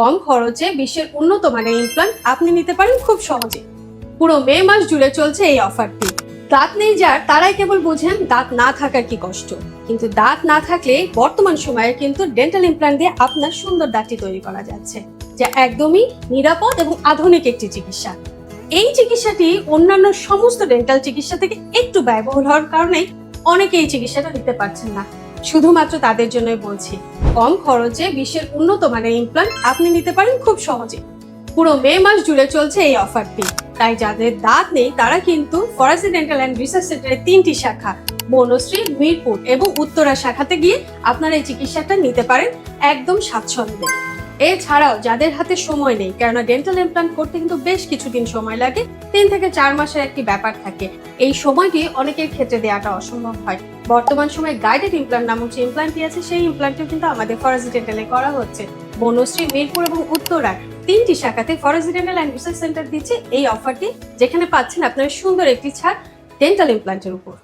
কম খরচে বিশ্বের উন্নত মানের ইমপ্লান্ট আপনি নিতে পারেন খুব সহজে। পুরো মে মাস জুড়ে চলছে এই অফারটি দাঁত নেই যার, তারাই কেবল বোঝেন দাঁত না থাকার কি কষ্ট। কিন্তু দাঁত না থাকলে বর্তমান সময়ে কিন্তু ডেন্টাল ইমপ্লান্ট দিয়ে আপনার সুন্দর দাঁতটি তৈরি করা যাচ্ছে, যা একদমই নিরাপদ এবং আধুনিক একটি চিকিৎসা। এই চিকিৎসাটি অন্যান্য সমস্ত ডেন্টাল চিকিৎসা থেকে একটু ব্যয়বহুল হওয়ার কারণে অনেকে এই চিকিৎসাটা নিতে পারছেন না। শুধুমাত্র তাদের জন্যই বলছি, কম খরচে বিশ্বের উন্নত মানের ইমপ্লান্ট আপনি নিতে পারেন খুব সহজে। পুরো মে মাস জুড়ে চলছে এই অফারটি তাই যাদের দাঁত নেই, তারা কিন্তু ফরাসি ডেন্টাল অ্যান্ড রিসার্চ সেন্টারের তিনটি শাখা, বনশ্রী, মিরপুর এবং উত্তরা শাখাতে গিয়ে আপনারা এই চিকিৎসাটা নিতে পারেন একদম স্বাচ্ছন্দ্যে। এছাড়াও যাদের হাতে সময় নেই, কেননা ডেন্টাল ইমপ্লান্ট করতে কিন্তু বেশ কিছুদিন সময় লাগে, তিন থেকে চার মাসের একটি ব্যাপার থাকে। এই সময়টি অনেকের ক্ষেত্রে দেওয়াটা অসম্ভব হয়। বর্তমান সময়ে গাইডেড ইমপ্লান্ট নামক যে ইমপ্লান্টটি আছে, সেই ইমপ্লান্টটিও কিন্তু আমাদের ফরাসি ডেন্টালে করা হচ্ছে। বনশ্রী, মিরপুর এবং উত্তরার তিনটি শাখাতে ফরাসি ডেন্টাল অ্যান্ড রিসার্চ সেন্টার দিচ্ছে এই অফারটি যেখানে পাচ্ছেন আপনার সুন্দর একটি ছাড় ডেন্টাল ইমপ্লান্টের উপর।